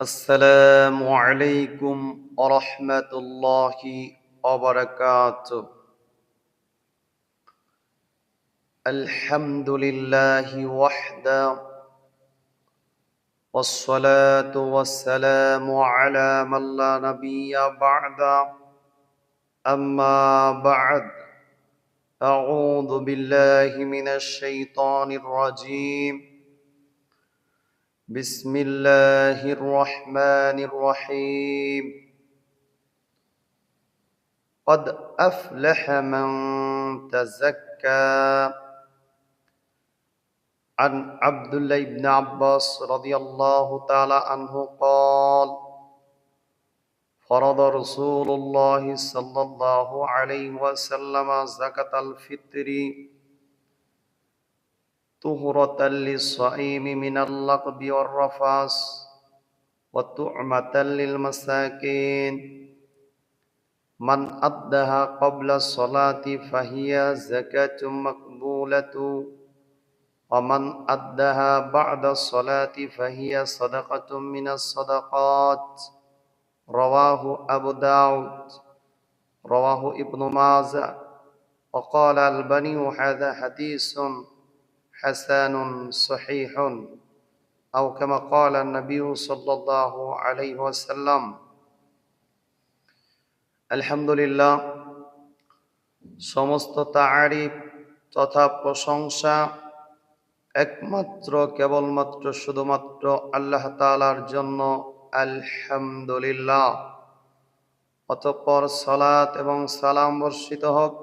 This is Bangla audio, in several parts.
السلام عليكم ورحمة الله وبركاته. الحمد لله وحده والصلاة والسلام على من لا نبي بعده. أما بعد أعوذ بالله من الشيطان الرجيم. بسم الله الرحمن الرحيم. قد أفلح من تزكى. عن عبد الله بن عباس رضي الله تعالى عنه قال فرض رسول الله صلى الله عليه وسلم زكاة الفطر طهرة للصائم من اللقب والرفاس وطعمة للمساكين. من أدها قبل الصلاة فهي زكاة مقبولة. ومن أدها بعد الصلاة فهي صدقة من الصدقات. رواه أبو داود رواه ابن ماجه. وقال البني هذا حديث حسن صحيح أو كما قال النبي صلى الله عليه وسلم আলহামদুলিল্লাহ সমস্ত তারিফ তথা প্রশংসা একমাত্র কেবলমাত্র শুধুমাত্র আল্লাহ তালার জন্য আলহামদুলিল্লাহ অতঃপর সালাত এবং সালাম বর্ষিত হোক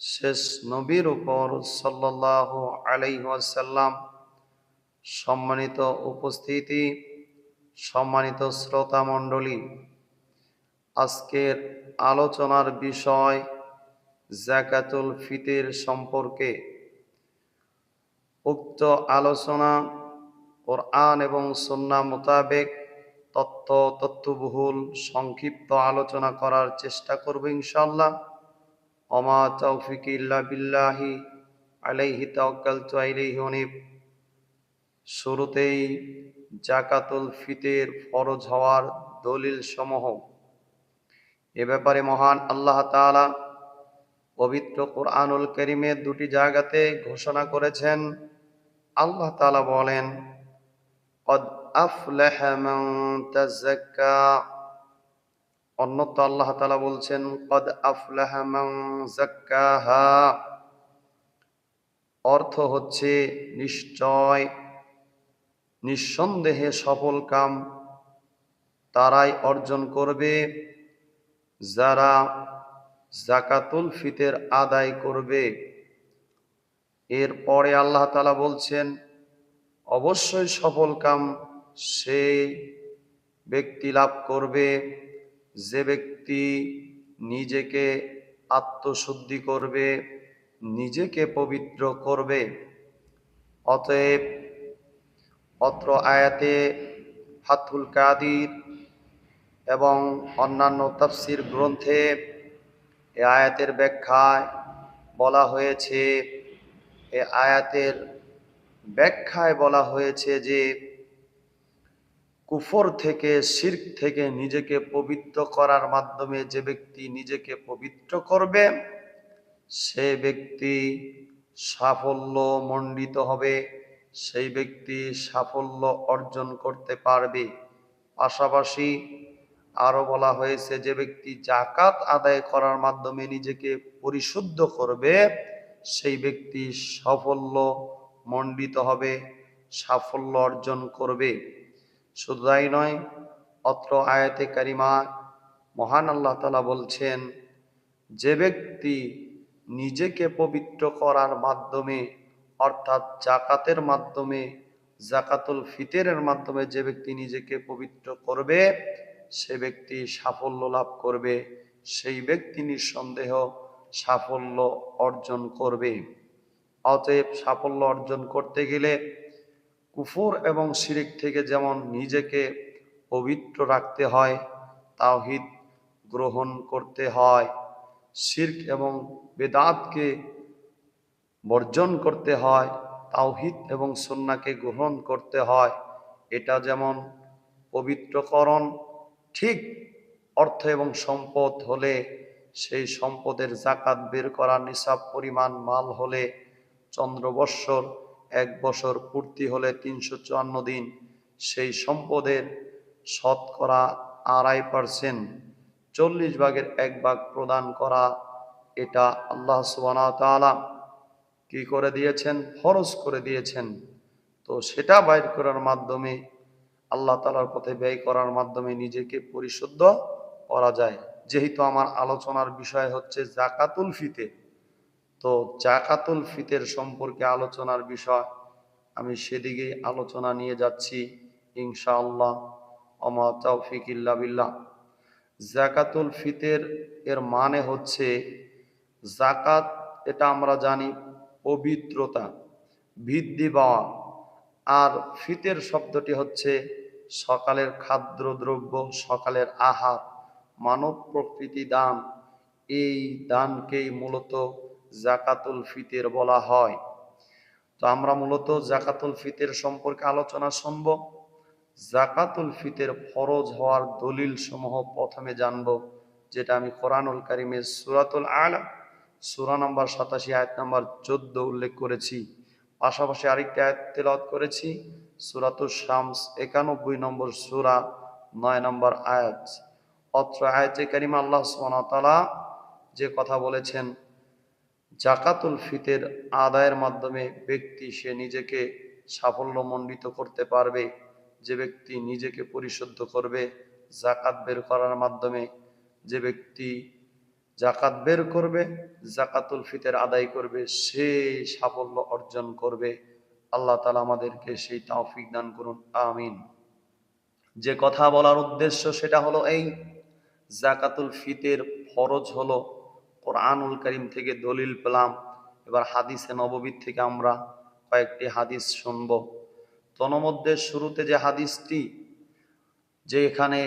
শেষ নবীর উপর সাল্লাহ আলাইসাল্লাম সম্মানিত উপস্থিতি, সম্মানিত শ্রোতা মণ্ডলী আজকের আলোচনার বিষয় জাকাতুল ফিতের সম্পর্কে। উক্ত আলোচনা কোরআন এবং সন্না মোতাবেক তথ্য তথ্যবহুল সংক্ষিপ্ত আলোচনা করার চেষ্টা করব ইনশাল্লাহ অমা তৌফিক ইল্লা বিল্লাহি আলাইহি তাওয়াক্কালতু আলাইহি অনিব শুরুতেই জাকাতুল ফিতের ফরজ হওয়ার দলিল সমূহ এ ব্যাপারে মহান আল্লাহ তাআলা পবিত্র কোরআনুল করিমের দুটি জায়গাতে ঘোষণা করেছেন আল্লাহ তাআলা বলেন قد أفلح من تزكى অন্যত আল্লাহ তালা বলছেন, কদ আফলাহা অর্থ হচ্ছে নিশ্চয়, নিঃসন্দেহে সফল কাম তারাই অর্জন করবে, যারা জাকাতুল ফিতের আদায় করবে। এরপরে আল্লাহ তালা বলছেন, অবশ্যই সফল কাম সে ব্যক্তি লাভ করবে। যে ব্যক্তি নিজেকে আত্মশুদ্ধি করবে, নিজেকে পবিত্র করবে, অতএব অত্র আয়াতে ফাতুল কাদির এবং অন্যান্য তফসির গ্রন্থে এ আয়াতের ব্যাখ্যায় বলা হয়েছে, এ আয়াতের ব্যাখ্যায় বলা হয়েছে যে কুফর থেকে শির্ক থেকে নিজেকে পবিত্র করার মাধ্যমে যে ব্যক্তি নিজেকে পবিত্র করবে, সে ব্যক্তি সাফল্য মণ্ডিত হবে, সেই ব্যক্তি সাফল্য অর্জন করতে পারবে। পাশাপাশি আরও বলা হয়েছে, যে ব্যক্তি জাকাত আদায় করার মাধ্যমে নিজেকে পরিশুদ্ধ করবে, সেই ব্যক্তি সাফল্য মণ্ডিত হবে, সাফল্য অর্জন করবে। শুধু তাই নয়, অত্র আয়াতে কারিমা মহান আল্লাহ তালা বলছেন, যে ব্যক্তি নিজেকে পবিত্র করার মাধ্যমে, অর্থাৎ জাকাতের মাধ্যমে জাকাতুল ফিতেরের মাধ্যমে যে ব্যক্তি নিজেকে পবিত্র করবে, সে ব্যক্তি সাফল্য লাভ করবে, সেই ব্যক্তি নিঃসন্দেহ সাফল্য অর্জন করবে। অতএব সাফল্য অর্জন করতে গেলে কুফর এবং শিরিক থেকে যেমন নিজেকে পবিত্র রাখতে হয়, তাওহিদ গ্রহণ করতে হয়। শির্ক এবং বেদাতকে বর্জন করতে হয়, তাওহিদ এবং সন্নাকে গ্রহণ করতে হয়। এটা যেমন পবিত্রকরণ, ঠিক অর্থ এবং সম্পদ হলে সেই সম্পদের জাকাত বের করা, নিসাব পরিমাণ মাল হলে চন্দ্রবৎসর এক বছর পূর্তি হলে তিনশো চুয়ান্ন দিন, সেই সম্পদের শতকরা আড়াই পার্সেন্ট চল্লিশ ভাগের এক ভাগ প্রদান করা, এটা আল্লাহ সুবানা কি করে দিয়েছেন? ফরজ করে দিয়েছেন। তো সেটা বাইর করার মাধ্যমে, আল্লাহ তালার পথে ব্যয় করার মাধ্যমে নিজেকে পরিশুদ্ধ করা যায়। যেহেতু আমার আলোচনার বিষয় হচ্ছে জাকাতুল ফিতে তো জাকাতুল ফিতের সম্পর্কে আলোচনার বিষয়, আমি সেদিকে আলোচনা নিয়ে যাচ্ছি, ইনশাআল্লাহ। আমা তৌফিক ইল্লা বিল্লাহ। জাকাতুল ফিতের এর মানে হচ্ছে, জাকাত, এটা আমরা জানি, পবিত্রতা, বৃদ্ধি পাওয়া। আর ফিতের শব্দটি হচ্ছে, সকালের খাদ্যদ্রব্য, সকালের আহার, মানব প্রকৃতি দান। এই দানকেই মূলত জাকাতুল ফিতের বলা হয়। তো আমরা মূলত জাকাতুল ফিতের সম্পর্কে আলোচনা শুনব। জাকাতুল ফিতের ফরজ হওয়ার দলিল সমূহ প্রথমে জানব, যেটা আমি কোরআনুল কারিমের সুরাতুল আলা সুরা নম্বর সাতাশি, আয়াত নম্বর চোদ্দ উল্লেখ করেছি। পাশাপাশি আরেকটি আয়াত তেলাওয়াত করেছি সুরাতুল শামস, একানব্বই নম্বর সুরা, নয় নম্বর আয়াত। অত্র আয়াতে কারিমা আল্লাহ ওয়া যে কথা বলেছেন জাকাতুল ফিতের আদায়ের মাধ্যমে ব্যক্তি, সে নিজেকে সাফল্যমণ্ডিত করতে পারবে। যে ব্যক্তি নিজেকে পরিশুদ্ধ করবে, জাকাত বের করার মাধ্যমে যে ব্যক্তি জাকাত বের করবে, জাকাতুল ফিতের আদায় করবে, সে সাফল্য অর্জন করবে। আল্লাহ তালা আমাদেরকে সেই তৌফিক দান করুন, আমিন। যে কথা বলার উদ্দেশ্য সেটা হলো এই, জাকাতুল ফিতের ফরজ হলো কোরআনুল করিম থেকে দলিল পেলাম। এবার হাদিসে নববীর থেকে আমরা কয়েকটি হাদিস শুনব। তনমধ্যে শুরুতে যে হাদিসটি, যে এখানে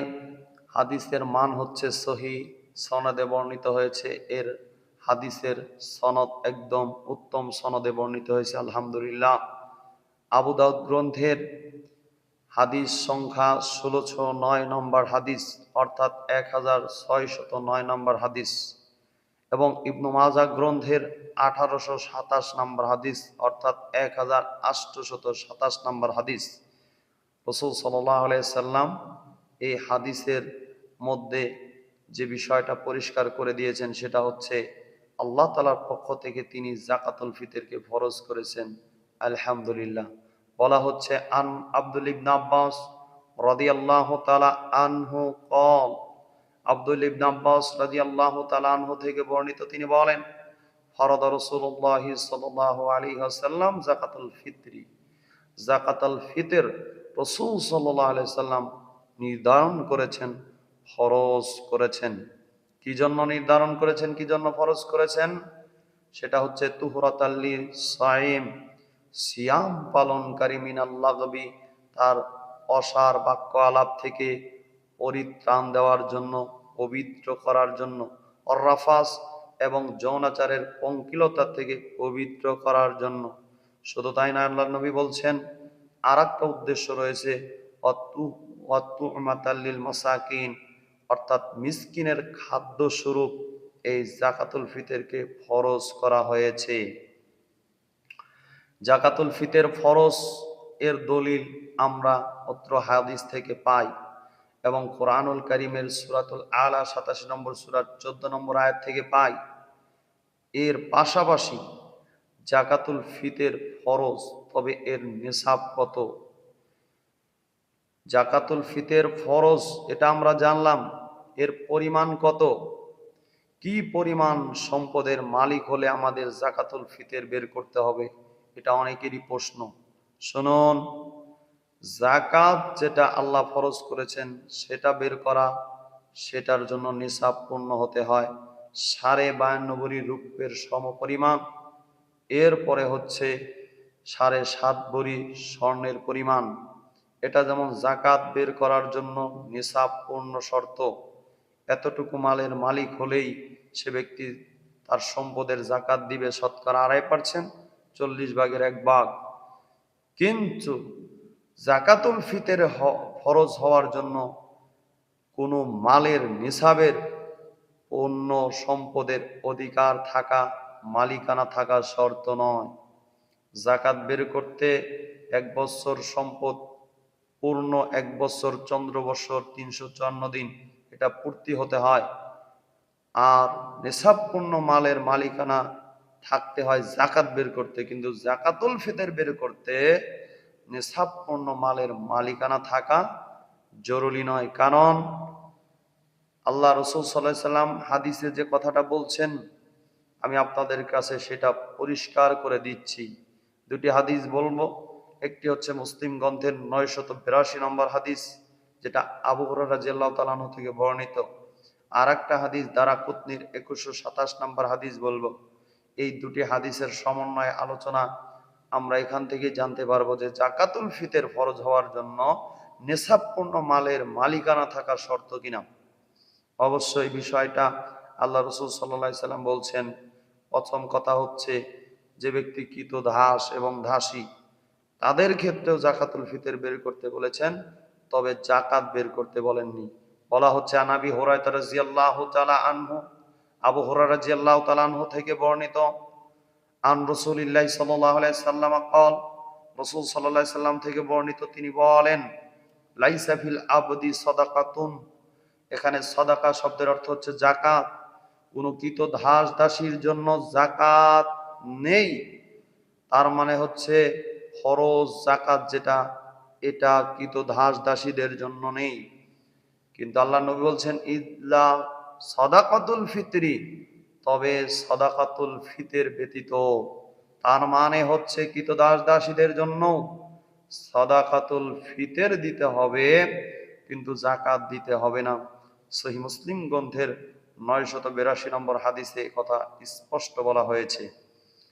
হাদিসের মান হচ্ছে সহি, সনদে বর্ণিত হয়েছে, এর হাদিসের সনদ একদম উত্তম সনদে বর্ণিত হয়েছে, আলহামদুলিল্লাহ। আবু দাউদ গ্রন্থের হাদিস সংখ্যা ষোলোশো নয় নম্বর হাদিস, অর্থাৎ এক হাজার ছয়শত নয় নম্বর হাদিস। এবং ইবনু মাজা গ্রন্থের আঠারোশো সাতাশ নম্বর হাদিস, অর্থাৎ এক হাজার আটশোশত সাতাশ নম্বর হাদিস, রসুল সাল্লাহ সাল্লাম এই হাদিসের মধ্যে যে বিষয়টা পরিষ্কার করে দিয়েছেন সেটা হচ্ছে, আল্লাহ তালার পক্ষ থেকে তিনি জাকাতুল ফিতরকে ফরজ করেছেন, আলহামদুলিল্লাহ। বলা হচ্ছে, আন আব্দুল ইবন আব্বাস রাদিয়াল্লাহু তাআলা আনহু কল আব্দুল ইবন আব্বাস রাদিয়াল্লাহু তাআলা আনহু থেকে বর্ণিত, তিনি বলেন, ফরদ রাসূলুল্লাহ সাল্লাল্লাহু আলাইহি ওয়াসাল্লাম যাকাতুল ফিতরি। যাকাতুল ফিতর রাসূল সাল্লাল্লাহু আলাইহি সাল্লাম নির্ধারণ করেছেন, ফরজ করেছেন। কি জন্য নির্ধারণ করেছেন, কি জন্য ফরজ করেছেন? সেটা হচ্ছে তুহরাতাল্লি সাইম সিয়াম পালনকারী মিনাল্লাগবি তার অসার বাক্য আলাপ থেকে পরিত্রাণ দেওয়ার জন্য পবিত্র করার জন্য। অর্রাফাস এবং যৌনাচারের পঙ্কিলতা থেকে পবিত্র করার জন্য। শুধু তাই না আল্লাহ নবী বলছেন আর একটা উদ্দেশ্য রয়েছে মাসাকিন অর্থাৎ মিসকিনের খাদ্য স্বরূপ এই জাকাতুল ফিতরকে ফরজ করা হয়েছে। জাকাতুল ফিতের ফরজ এর দলিল আমরা অত্র হাদিস থেকে পাই। এবং কোরআনুল করিমের সুরাতুল আলা সাতাশি নম্বর সুরার চোদ্দ নম্বর আয়াত থেকে পাই। এর পাশাপাশি জাকাতুল ফিতের ফরজ, তবে এর নেশাব কত? জাকাতুল ফিতের ফরজ, এটা আমরা জানলাম। এর পরিমাণ কত? কি পরিমাণ সম্পদের মালিক হলে আমাদের জাকাতুল ফিতের বের করতে হবে? এটা অনেকেরই প্রশ্ন। শুনুন। জাকাত যেটা আল্লাহ ফরজ করেছেন, সেটা বের করা, সেটার জন্য নিসাব পূর্ণ হতে হয়। সাড়ে বায়ান্ন ভরি রূপের সমপরিমাণ। এরপরে হচ্ছে সাড়ে সাত ভরি স্বর্ণের পরিমাণ। এটা যেমন জাকাত বের করার জন্য নিসাব পূর্ণ শর্ত, এতটুকু মালের মালিক হলেই সে ব্যক্তি তার সম্পদের জাকাত দিবে শতকরা আড়াই পারছেন চল্লিশ ভাগের এক ভাগ। কিন্তু জাকাতুল ফিতের ফরজ হওয়ার জন্য কোনো মালের নিসাবের অন্য সম্পদের অধিকার থাকা, মালিকানা থাকা শর্ত নয়। জাকাত বের করতে এক বছর সম্পদ, পূর্ণ এক বছর চন্দ্র বছর তিনশো চুয়ান্ন দিন, এটা পূর্তি হতে হয়। আর নেশাবপূর্ণ মালের মালিকানা থাকতে হয় জাকাত বের করতে, কিন্তু জাকাতুল ফিতর বের করতে নেশাবপূর্ণ মালের মালিকানা থাকা জরুরি নয়। কারণ আল্লাহ রসুল সাল্লাহ সাল্লাম হাদিসে যে কথাটা বলছেন, আমি আপনাদের কাছে সেটা পরিষ্কার করে দিচ্ছি। দুটি হাদিস বলব। একটি হচ্ছে মুসলিম গ্রন্থের নয়শত বিরাশি নম্বর হাদিস, যেটা আবু হরারা তালানো থেকে বর্ণিত। আর একটা হাদিস দ্বারা কুতনির একুশশো সাতাশ নম্বর হাদিস বলব। এই দুটি হাদিসের সমন্বয়ে আলোচনা আমরা এখান থেকে জানতে পারব যে জাকাতুল ফিতের ফরজ হওয়ার জন্য নেশাবপূর্ণ মালের মালিকানা থাকার শর্ত কিনা। অবশ্যই বিষয়টা আল্লাহ রসুল সাল্লা সাল্লাম বলছেন, প্রথম কথা হচ্ছে যে ব্যক্তি কৃত ধাস এবং দাসী, তাদের ক্ষেত্রেও জাকাতুল ফিতের বের করতে বলেছেন, তবে জাকাত বের করতে বলেননি। বলা হচ্ছে আনাবি হোরায় রাজিয়াল্লাহ তালা আনহু আবু হোরা রাজিয়াল্লাহ তালানহু থেকে বর্ণিত আন রসুলিল্লাহ সাল্লাম কল রসুল সাল্লাহ সাল্লাম থেকে বর্ণিত তিনি বলেন লাইসাফিল আবদি সদাকাতুন। এখানে সদাকা শব্দের অর্থ হচ্ছে জাকাত কোনো কৃত দাস দাসীর জন্য জাকাত নেই। তার মানে হচ্ছে ফরজ জাকাত যেটা, এটা কৃত দাস দাসীদের জন্য নেই। কিন্তু আল্লাহ নবী বলছেন, ইদলা সদাকাতুল ফিতরি। তবে সদাকাতুল ফিতের ব্যতীত। তার মানে হচ্ছে কৃত দাস দাসীদের জন্য? সদাকাতুল ফিতের দিতে হবে, কিন্তু জাকাত দিতে হবে না। সহি মুসলিম গ্রন্থের নয় শত বিরাশি নম্বর হাদিসে কথা স্পষ্ট বলা হয়েছে।